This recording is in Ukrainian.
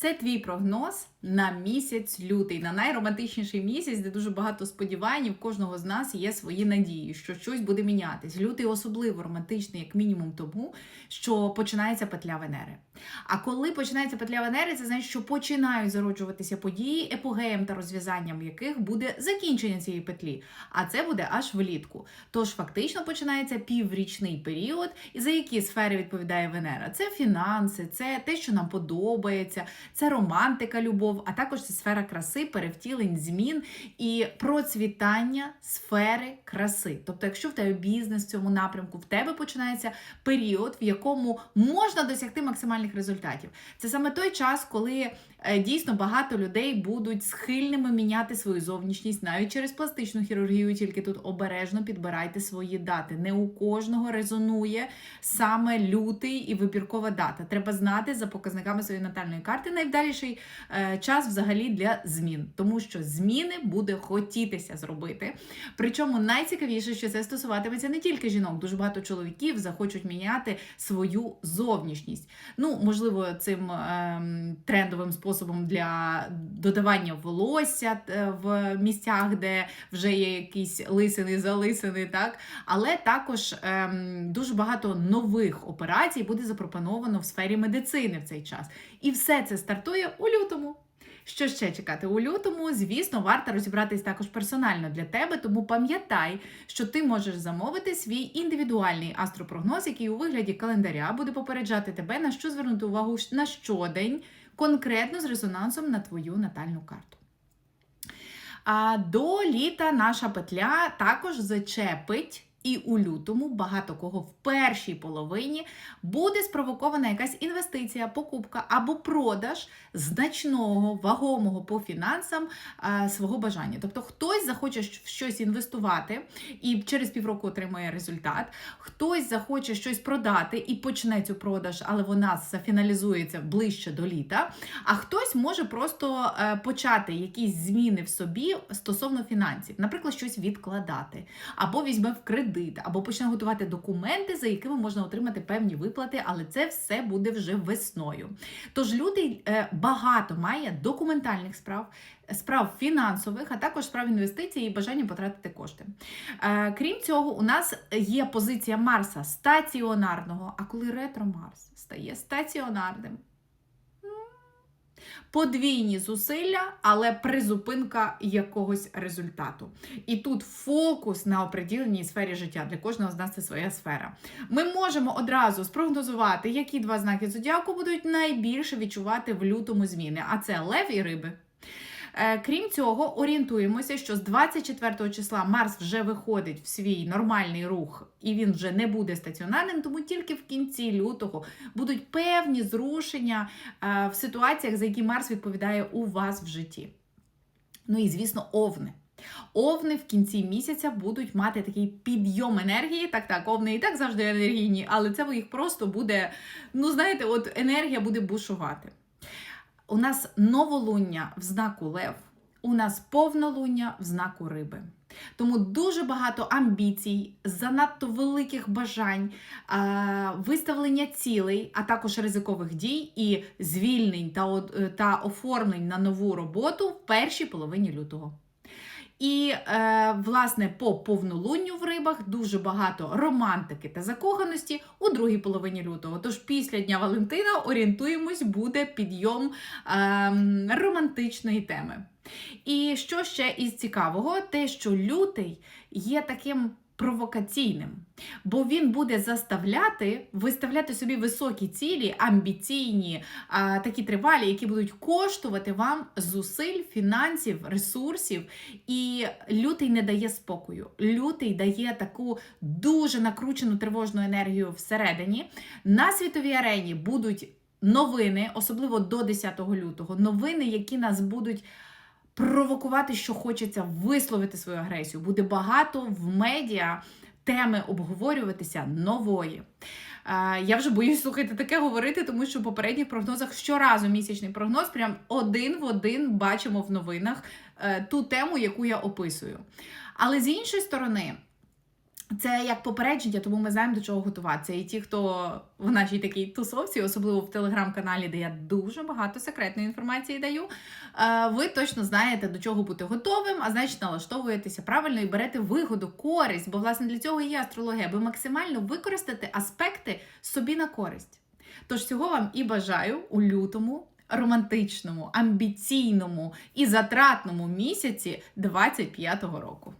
Це твій прогноз на місяць лютий, на найромантичніший місяць, де дуже багато сподівань, і в кожного з нас є свої надії, що щось буде мінятись. Лютий особливо романтичний, як мінімум, тому що починається петля Венери. А коли починається петля Венери, це значить, що починають зароджуватися події, епогеєм та розв'язанням яких буде закінчення цієї петлі. А це буде аж влітку. Тож фактично починається піврічний період, і за які сфери відповідає Венера. Це фінанси, це те, що нам подобається, це романтика, любов, а також це сфера краси, перевтілень, змін і процвітання сфери краси. Тобто, якщо в тебе бізнес в цьому напрямку, в тебе починається період, в якому можна досягти максимальних результатів. Це саме той час, коли е, дійсно багато людей будуть схильними міняти свою зовнішність навіть через пластичну хірургію. Тільки тут обережно підбирайте свої дати. Не у кожного резонує саме лютий і вибіркова дата. Треба знати за показниками своєї натальної карти найвдаліший е, час взагалі для змін, тому що зміни буде хотітися зробити. Причому найцікавіше, що це стосуватиметься не тільки жінок, дуже багато чоловіків захочуть міняти свою зовнішність. Ну, можливо, цим ем, трендовим способом для додавання волосся е, в місцях, де вже є якісь лисини, залисини, так але також ем, дуже багато нових операцій буде запропоновано в сфері медицини в цей час. І все це стартує у лютому. Що ще чекати у лютому? Звісно, варто розібратись також персонально для тебе, тому пам'ятай, що ти можеш замовити свій індивідуальний астропрогноз, який у вигляді календаря буде попереджати тебе, на що звернути увагу на щодень, конкретно з резонансом на твою натальну карту. А до літа наша петля також зачепить. І у лютому багато кого в першій половині буде спровокована якась інвестиція, покупка або продаж значного, вагомого по фінансам а, свого бажання. Тобто хтось захоче в щось інвестувати і через півроку отримає результат, хтось захоче щось продати і почне цю продаж, але вона зафіналізується ближче до літа. А хтось може просто е, почати якісь зміни в собі стосовно фінансів, наприклад, щось відкладати, або візьме в кредит кредит, або почне готувати документи, за якими можна отримати певні виплати, але це все буде вже весною. Tож лютий е, багато має документальних справ. Справ фінансових, а також справ інвестицій і бажання потратити кошти. Е, крім цього, у нас є позиція Марса стаціонарного. А коли ретро Марс стає стаціонарним, подвійні зусилля, але призупинка якогось результату. І тут фокус на оприділеній сфері життя. Для кожного з нас це своя сфера. Ми можемо одразу спрогнозувати, які два знаки зодіаку будуть найбільше відчувати в лютому зміни. А це лев і риби. Е, Крім цього, орієнтуємося, що з 24 числа Марс вже виходить в свій нормальний рух, і він вже не буде стаціонарним, тому тільки в кінці лютого будуть певні зрушення е, в ситуаціях, за які Марс відповідає у вас в житті. Ну і, звісно, овни. Овни в кінці місяця будуть мати такий підйом енергії. Так, так, овни і так завжди енергійні, але це їх просто буде, ну, знаєте, от енергія буде бушувати. У нас новолуння в знаку Лев, у нас повнолуння в знаку риби. Тому дуже багато амбіцій, занадто великих бажань, виставлення цілей, а також ризикових дій і звільнень та, та оформлень на нову роботу в першій половині лютого. І, е, власне, по повнолунню в рибах дуже багато романтики та закоханості у другій половині лютого. Тож після Дня Валентина орієнтуємось, буде підйом е, романтичної теми. І що ще із цікавого, те, що лютий є таким провокаційним, бо він буде заставляти виставляти собі високі цілі, амбіційні, а, такі тривалі, які будуть коштувати вам зусиль, фінансів, ресурсів. І лютий не дає спокою. Лютий дає таку дуже накручену тривожну енергію всередині. На світовій арені будуть новини, особливо до 10 лютого, новини, які нас будуть провокувати, що хочеться висловити свою агресію. Буде багато в медіа теми обговорюватися нової. Я вже боюсь слухати таке говорити, тому що в попередніх прогнозах щоразу місячний прогноз, прям один в один бачимо в новинах е, ту тему, яку я описую. Але з іншої сторони. Це як попередження, тому ми знаємо до чого готуватися. І ті, хто в нашій такій тусовці, особливо в телеграм-каналі, де я дуже багато секретної інформації даю, е, ви точно знаєте, до чого бути готовим, а значить налаштовуєтеся правильно і берете вигоду, користь, бо власне для цього є астрологія, аби максимально використати аспекти собі на користь. Тож цього вам і бажаю у лютому. Романтичному, амбіційному і затратному місяці 25-го року.